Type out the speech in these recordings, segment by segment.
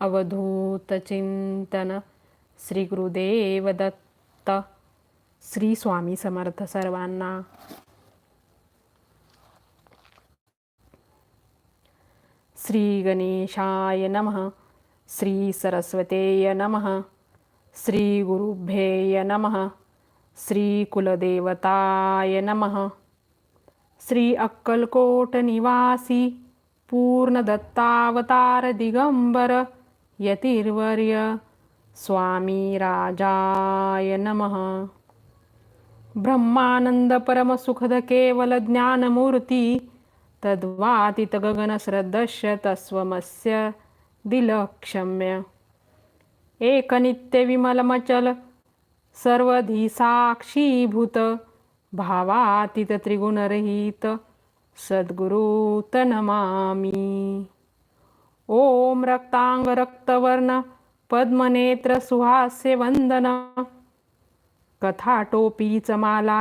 अवधूत चिंतन श्री दत्त श्री स्वामी समर्थ सर्वांना. श्री गणेशाय नमः श्री सरस्वतेय नमः श्री गुरुभ्येय नमः श्री कुलदेवताय नमः. श्री अक्कलकोट निवासी पूर्ण दत्तावतार दिगंबर यतिर्वर्य स्वामी राजाय नमः। ब्रह्मानंद परमसुखद केवल ज्ञानमूर्ती तद्वातित गगनश्रद्धस्य तस्वमस्य दिलक्षम्य। एकनित्य विमलमचल सर्वधी साक्षीभूत ओम रक्तांग रक्तवर्ण पद्मनेत्र सुहास्य वंदन। कथाटोपीच माला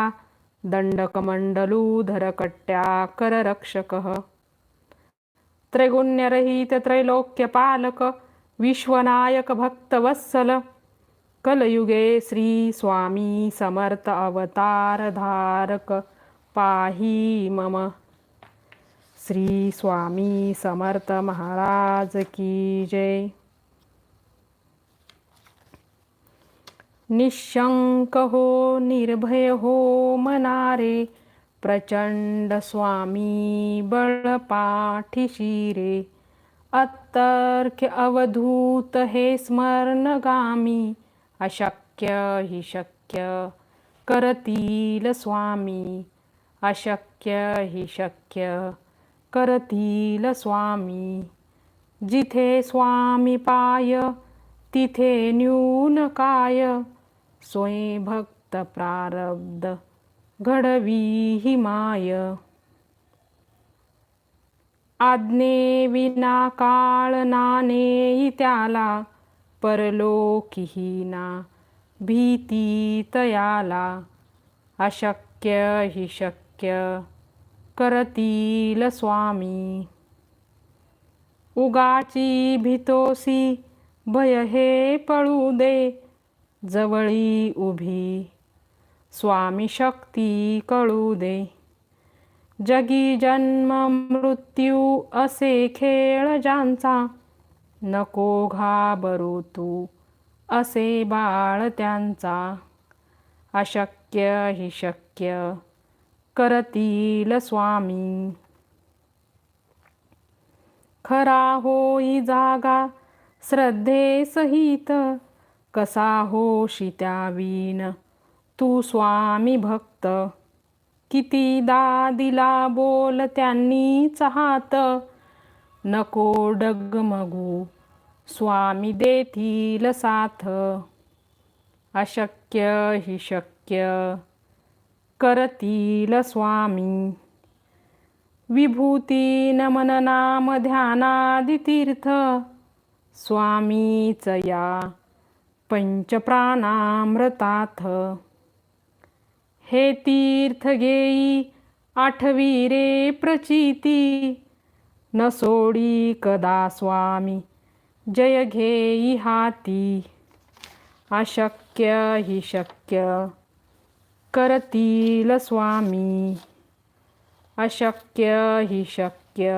दंडकमंडलूधर कररक्षकः त्रैगुण्यरहित त्रैलोक्यपालक विश्वनायक कलयुगे श्री स्वामी समर्थ अवतार धारक पाही मम। श्री स्वामी समर्थ महाराज की जय। निशंक हो निर्भय हो मनारे प्रचंड स्वामी बळ पाठीशी रे अतर्क्य अवधूत हे स्मरणगामी अशक्य हि शक्य करतील स्वामी अशक्य हि शक्य करतील स्वामी. जिथे स्वामी पाय तिथे न्यून काय. स्वयंभक्त प्रारब्ध घडवी ही माय. आज्ञे विना काळ नाने त्याला परलोकीही ना भीती तयाला. अशक्य हि शक्य. करतील स्वामी. उगाची भितोसी भय हे पळू दे. जवळी उभी स्वामी शक्ती कळू दे. जगी जन्म मृत्यू असे खेळ ज्यांचा नको घाबरू तू असे बाळ त्यांचा. अशक्य हि शक्य. करतील स्वामी. खरा होई जागा श्रद्धेसहित कसा होशी त्यावीन तू स्वामी भक्त कितीदा दिला बोल त्यांनी चाहत. नको डगमगू स्वामी देतील साथ. अशक्य हि शक्य. करतील स्वामी विभूती नमन नाम ध्यानादि तीर्थ स्वामीच या पंचप्राणामृताथ हे तीर्थ घेई आठवी रे प्रचिती न सोडी कदा स्वामी जय घेई हाती। अशक्य हि शक्य। करतील स्वामी. अशक्य हि शक्य.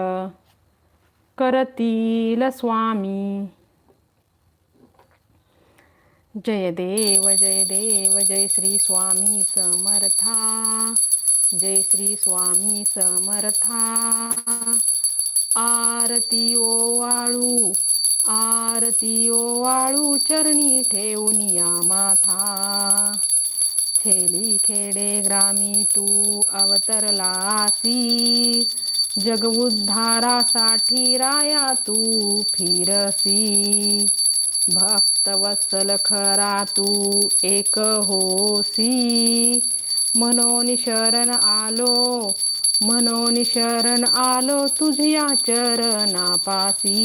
करतील स्वामी. जय देव जय देव जय श्री स्वामी समर्था. जय श्री स्वामी समर्था. आरती ओवाळू आरती ओवाळू चरणी ठेवून या माथा. खेली खेडे ग्रामी तू अवतरलासी. जग उद्धारासाठी राया तू फिरसी. भक्त वत्सल खरा तू एक होसी. मनोनी शरण आलो मनोनी शरण आलो तुझ्या चरणापासी.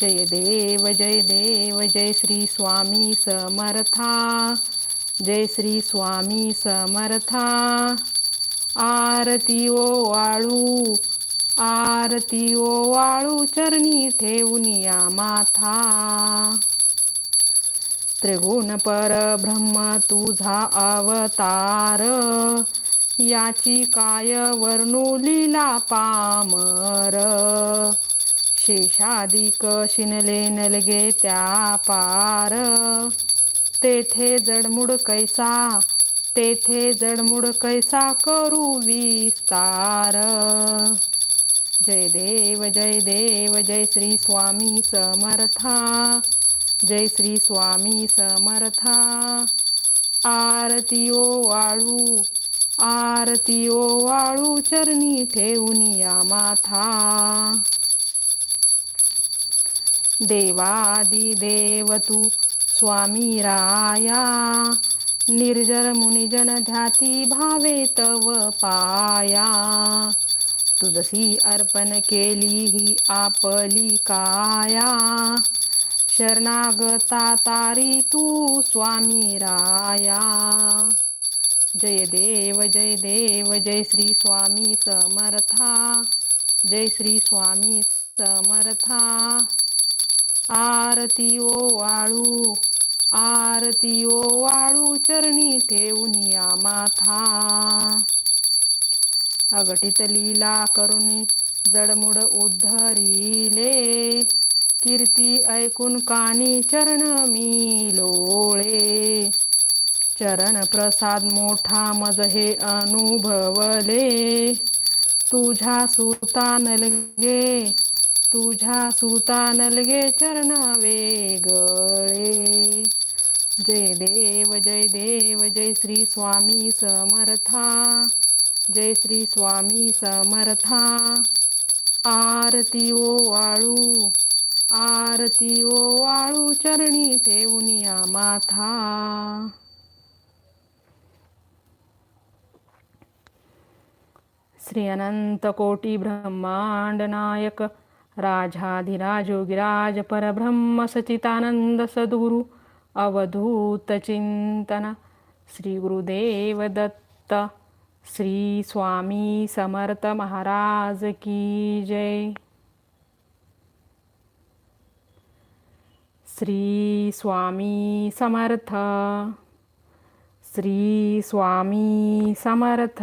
जय देव जय देव जय श्री स्वामी समर्था. जय श्री स्वामी समर्था. आरती ओ वाळू आरती ओ वाळू चरणी ठेवून या माथा. त्रिगुण परब्रह्म तुझा अवतार याची काय वर्णूलीला पामर. शेषादिक शिनले नलगे त्या पार. तेथे जडमुड कैसा तेथे जडमुड कैसा करू विस्तार. जय देव जय देव जय श्री स्वामी समर्था जय श्री स्वामी समर्था. आरती ओ वाळू आरती ओ वाळू चरणी ठेवून या माथा. देवादी देव तू स्वामी राया निर्जर मुनिजन ध्याती भावे तव पाया। तुझसी अर्पण केली ही आपली काया। शरणागता तारी तू स्वामी राया जय देव जय देव जय श्री स्वामी समर्था। जय श्री स्वामी समर्था। आरती ओ वाळू आरती ओ वाळू चरणी ठेवून या माथा. अगटित लीला करुणी जडमुड उद्धरिले कीर्ती ऐकून कानी चरण मी लोळे चरण प्रसाद मोठा मज हे अनुभवले तुझ्या सुता नलगे तुझ्या सुता नलगे चरण वेगळे जय देव जय देव जय श्री स्वामी समर्था. जय श्री स्वामी समर्था. आरती ओ वाळू आरती ओ वाळू चरणी ठेवून या माथा. श्री अनंत कोटी ब्रह्मांड नायक राजाधिराज योगिराज परब्रह्म सचितानंद सद्गुरु अवधूत चिंतन। श्री गुरुदेव दत्त। श्री स्वामी समर्थ महाराज की जय। श्री स्वामी समर्थ। श्री स्वामी समर्थ।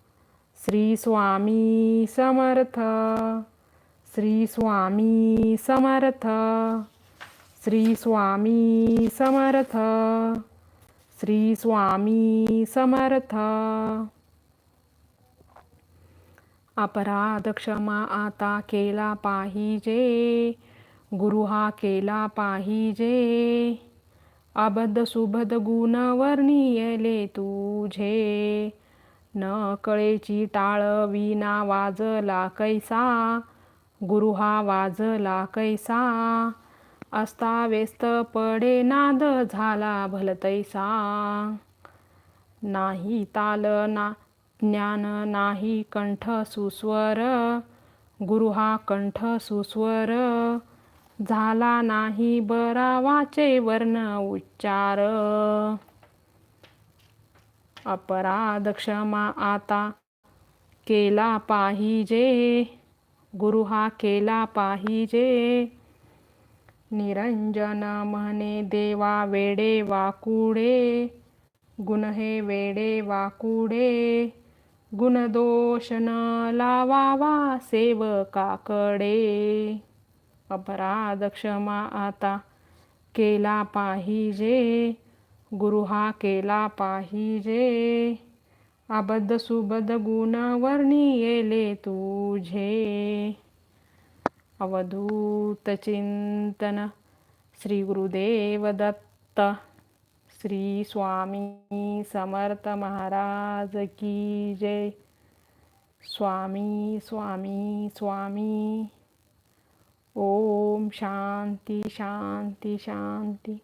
श्री स्वामी समर्थ. श्री स्वामी समर्थ. श्री स्वामी समर्थ. श्री स्वामी समर्थ. अपराध क्षमा आता केला पाहिजे. गुरु हा केला पाहिजे. अबद्ध सुबद गुण वर्णियले तुझे. न कळेची टाळ विना वाजला कैसा? गुरु हा वाजला कैसा? अस्ताव्यस्त पडे नाद झाला भलतैसा. नाही ताल ना ज्ञान नाही कंठ सुस्वर. गुरु हा कंठ सुस्वर. झाला नाही बरा वाचे वर्ण उच्चार. अपराध क्षमा आता केला पाहिजे. गुरु हा केला पाहिजे. निरंजन म्हणे देवा वेडे वाकुडे. गुण हे वेडे वाकुडे. गुणदोष न लावावा सेवकाकडे. अपराध क्षमा आता केला पाहिजे. गुरु हा केला पाहिजे. अबद्ध सुबद गुण वर्णियेले तुझे. अवधूत चिंतन श्री गुरुदेव दत्त श्री स्वामी समर्थ महाराज की जय. स्वामी स्वामी स्वामी. ओम शांती शांती शांती.